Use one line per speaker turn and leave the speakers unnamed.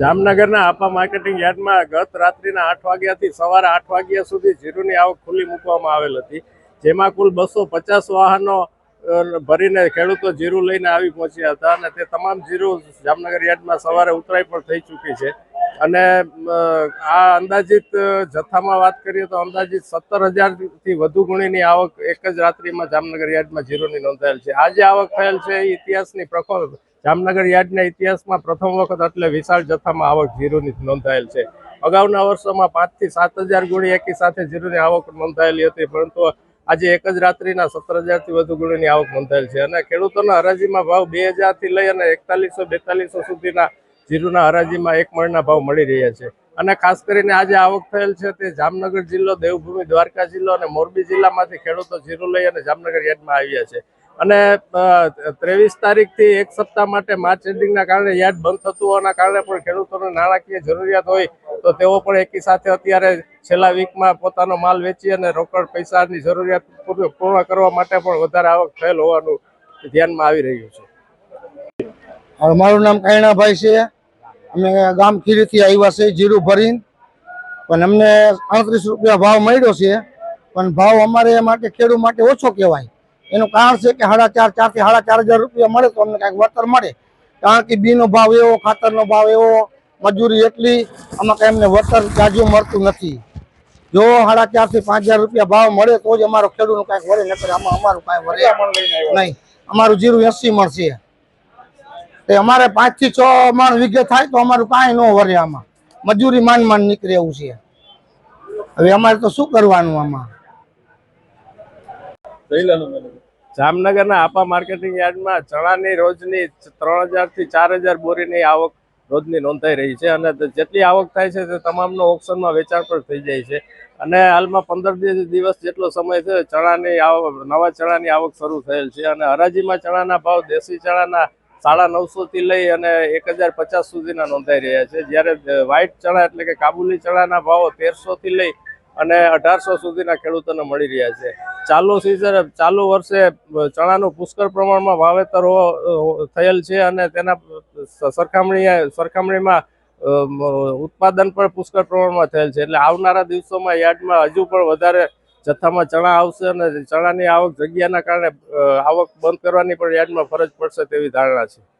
જામનગરના આપા માર્કેટિંગ યાર્ડમાં ગત રાત્રિના આઠ વાગ્યાથી સવારે આઠ વાગ્યા સુધી જીરુની આવક ખુલ્લી મૂકવામાં આવેલ હતી. જેમાં કુલ બસો પચાસ વાહનો ભરીને ખેડૂતો જીરું લઈને આવી પહોંચ્યા હતા અને તે તમામ જીરું જામનગર યાર્ડમાં સવારે ઉતરાઈ પણ થઈ ચૂકી છે. અને આ અંદાજિત જથ્થામાં વાત કરીએ તો અંદાજિત સત્તર હજારથી વધુ ગુણીની આવક એક જ રાત્રિમાં જામનગર યાર્ડમાં જીરોની નોંધાયેલ છે. આ જે આવક થયેલ છે એ ઇતિહાસની પ્રખર જામનગર યાર્ડના ઇતિહાસમાં પ્રથમ વખત એટલે વિશાળ જથ્થામાં આવક જીરુની નોંધાયેલ છે. અગાઉના વર્ષોમાં પાંચથી સાત હજાર ગુણી એકી સાથે જીરુની આવક નોંધાયેલી હતી, પરંતુ આજે એક જ રાત્રિના સત્તર હજારથી વધુ ગુણીની આવક નોંધાયેલ છે અને ખેડૂતોના હરાજીમાં ભાવ બે હજારથી લઈ અને એકતાલીસો બેતાલીસો સુધીના જીરુના હરાજીમાં એક મણના ભાવ મળી રહ્યા છે. અને ખાસ કરીને આજે આવક થયેલ છે તે જામનગર જિલ્લો, દેવભૂમિ, દ્વારકા જિલ્લો અને મોરબી જિલ્લામાંથી ખેડૂતો જીરું લઈ અને જામનગર યાર્ડમાં આવ્યા છે. અને ત્રેવીસ તારીખથી એક સપ્તાહ માટે માર્ચ એન્ડિંગના કારણે યાર્ડ બંધ થતું હોવાના કારણે પણ ખેડૂતોને નાણાકીય જરૂરિયાત હોય તો તેઓ પણ એકી સાથે અત્યારે છેલ્લા વીકમાં પોતાનો માલ વેચી અને રોકડ પૈસાની જરૂરિયાત પૂરી- પૂર્ણ કરવા માટે પણ વધારે આવક થયેલ હોવાનું ધ્યાનમાં આવી રહ્યું છે.
મારું નામ કાયણાભાઈ છે. અમે ગામ ખીરીથી આવ્યા છે જીરું ભરીને. પણ અમને અડત્રીસ રૂપિયા ભાવ મળ્યો છે. પણ ભાવ અમારે માટે ખેડૂત માટે ઓછો કહેવાય. એનું કારણ છે કે સાડા ચાર ચારથી સાડા ચાર હજાર રૂપિયા મળે તો અમને કાંઈક વળતર મળે. કારણ કે બીનો ભાવ એવો ખાતરનો ભાવ એવો મજૂરી એટલી આમાં કાંઈ અમને વળતર જાજુ મળતું નથી. જો સાડા ચારથી પાંચ હજાર રૂપિયા ભાવ મળે તો જ અમારો ખેડૂતનું કાંઈક વળે નકર આમાં અમારું કાંઈ વળે નહીં. અમારું જીરું એસી મળશે તે અમારે પાંચથી છ માણ વીઘે થાય તો અમારું કાંઈ ન વરે આમાં. મજૂરી માંડ માંડ નીકળે એવું છે. હવે અમારે તો શું કરવાનું આમાં?
જામનગરના આપા માર્કેટિંગ યાર્ડમાં ચણાની રોજની ત્રણ હજારથી ચાર હજાર બોરીની આવક રોજની નોંધાઈ રહી છે અને જેટલી આવક થાય છે તે તમામનો ઓપ્શનમાં વેચાણ પણ થઈ જાય છે. અને હાલમાં પંદર દિવસ જેટલો સમય છે, ચણાની આવક, નવા ચણાની આવક શરૂ થયેલ છે અને હરાજીમાં ચણાના ભાવ દેશી ચણાના સાડા નવસો થી લઈ અને એક હજાર પચાસ સુધીના નોંધાઈ રહ્યા છે. જ્યારે વ્હાઇટ ચણા એટલે કે કાબુલી ચણાના ભાવો તેરસો થી લઈ અને અઢારસો સુધીના ખેડૂતોને મળી રહ્યા છે. ચાલુ સિઝન ચાલુ વર્ષે ચણાનું પુષ્કળ પ્રમાણમાં વાવેતર થયેલ છે અને તેના, સ- સરખામણી સરખામણીમાં ઉત્પાદન પણ પુષ્કળ પ્રમાણમાં થયેલ છે. એટલે આવનારા દિવસોમાં યાર્ડમાં હજુ પણ વધારે જથ્થામાં ચણા આવશે અને ચણાની આવક જગ્યાના કારણે આવક બંધ કરવાની પણ યાર્ડમાં ફરજ પડશે તેવી ધારણા છે.